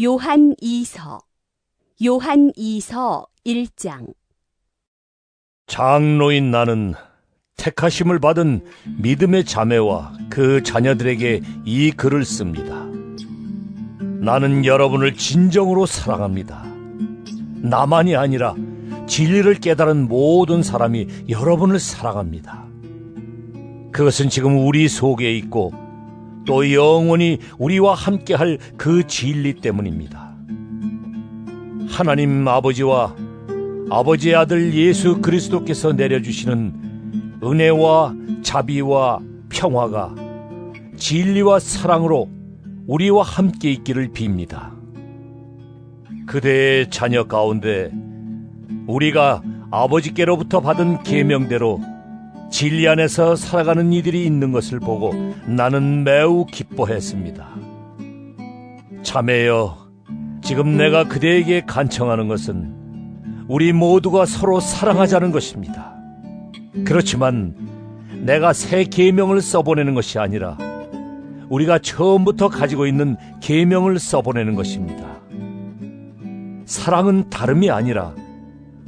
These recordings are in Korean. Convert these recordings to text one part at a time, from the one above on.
요한 2서 요한 2서 1장 장로인 나는 택하심을 받은 믿음의 자매와 그 자녀들에게 이 글을 씁니다. 나는 여러분을 진정으로 사랑합니다. 나만이 아니라 진리를 깨달은 모든 사람이 여러분을 사랑합니다. 그것은 지금 우리 속에 있고 또 영원히 우리와 함께할 그 진리 때문입니다. 하나님 아버지와 아버지의 아들 예수 그리스도께서 내려주시는 은혜와 자비와 평화가 진리와 사랑으로 우리와 함께 있기를 빕니다. 그대의 자녀 가운데 우리가 아버지께로부터 받은 계명대로 진리 안에서 살아가는 이들이 있는 것을 보고 나는 매우 기뻐했습니다. 자매여, 지금 내가 그대에게 간청하는 것은 우리 모두가 서로 사랑하자는 것입니다. 그렇지만 내가 새 계명을 써보내는 것이 아니라 우리가 처음부터 가지고 있는 계명을 써보내는 것입니다. 사랑은 다름이 아니라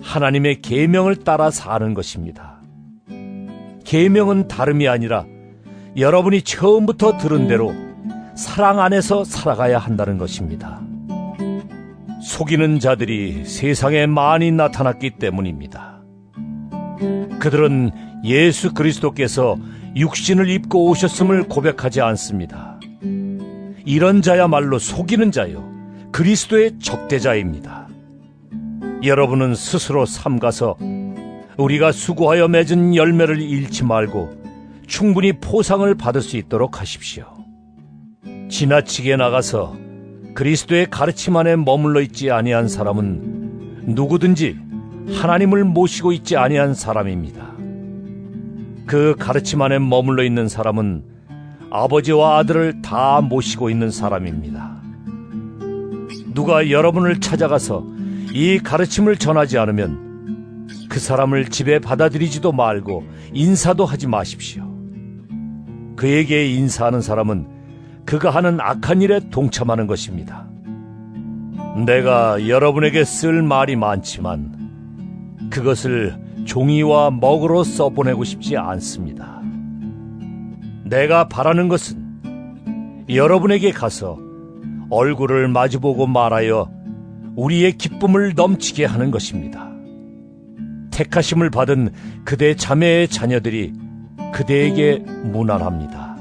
하나님의 계명을 따라 사는 것입니다. 계명은 다름이 아니라 여러분이 처음부터 들은 대로 사랑 안에서 살아가야 한다는 것입니다. 속이는 자들이 세상에 많이 나타났기 때문입니다. 그들은 예수 그리스도께서 육신을 입고 오셨음을 고백하지 않습니다. 이런 자야말로 속이는 자요. 그리스도의 적대자입니다. 여러분은 스스로 삼가서 우리가 수고하여 맺은 열매를 잃지 말고 충분히 포상을 받을 수 있도록 하십시오. 지나치게 나가서 그리스도의 가르침 안에 머물러 있지 아니한 사람은 누구든지 하나님을 모시고 있지 아니한 사람입니다. 그 가르침 안에 머물러 있는 사람은 아버지와 아들을 다 모시고 있는 사람입니다. 누가 여러분을 찾아가서 이 가르침을 전하지 않으면 그 사람을 집에 받아들이지도 말고 인사도 하지 마십시오. 그에게 인사하는 사람은 그가 하는 악한 일에 동참하는 것입니다. 내가 여러분에게 쓸 말이 많지만 그것을 종이와 먹으로 써보내고 싶지 않습니다. 내가 바라는 것은 여러분에게 가서 얼굴을 마주보고 말하여 우리의 기쁨을 넘치게 하는 것입니다. 택하심을 받은 그대 자매의 자녀들이 그대에게 무난합니다.